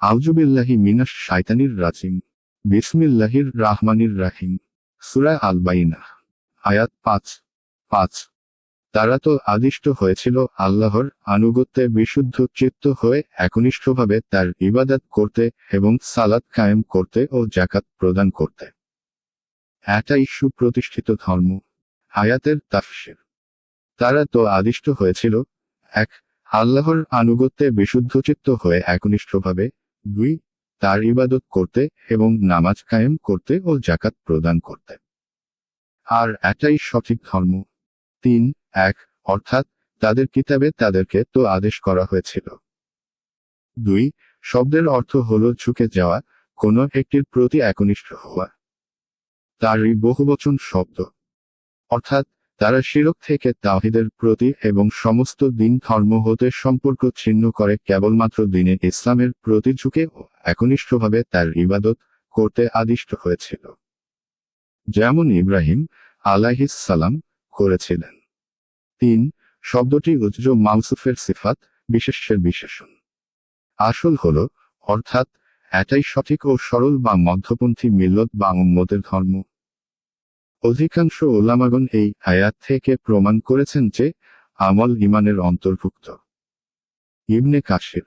আউজুবিল্লাহি মিনাস শাইতানির রাজিম। বিসমিল্লাহির রাহমানির রাহিম। সুরা আল বাইনা আয়াত পাঁচ। পাঁচ। তারা তো আদিষ্ট হয়েছিল আল্লাহর আনুগত্যে বিশুদ্ধ চিত্ত হয়ে একনিষ্ঠভাবে তার ইবাদত করতে এবং সালাত কায়েম করতে ও জাকাত প্রদান করতে। এটাই সুপ্রতিষ্ঠিত ধর্ম। আয়াতের তাফসির। তারা তো আদিষ্ট হয়েছিল, এক, আল্লাহর আনুগত্যে বিশুদ্ধচিত্ত হয়ে একনিষ্ঠভাবে দুই, তার ইবাদত করতে এবং নামাজ কায়েম করতে ও জাকাত প্রদান করতে। আর এটাই সঠিক ধর্ম। তিন, এক, অর্থাৎ তাদের কিতাবে তাদেরকে তো আদেশ করা হয়েছিল। দুই, শব্দের অর্থ হল ঝুঁকে যাওয়া, কোনো একটির প্রতি একনিষ্ঠ হওয়া। তারই বহুবচন শব্দ। অর্থাৎ তারা শিরক থেকে তাহিদের প্রতি এবং সমস্ত দিন ধর্ম হতে সম্পর্ক ছিন্ন করে কেবলমাত্র দিনে ইসলামের প্রতি ঝুঁকে একনিষ্ঠভাবে তার ইবাদত করতে আদিষ্ট হয়েছিল। যেমন ইব্রাহিম সালাম করেছিলেন। তিন, শব্দটি উজ্জ মাউসুফের সিফাত, বিশেষের বিশেষণ। আসল হল, অর্থাৎ, এটাই সঠিক ও সরল বা মধ্যপন্থী মিল্লত বা উম্মতের ধর্ম। অধিকাংশ ওলামাগণ এই আয়াত থেকে প্রমাণ করেছেন যে আমল ইমানের অন্তর্ভুক্ত। ইবনে কাশির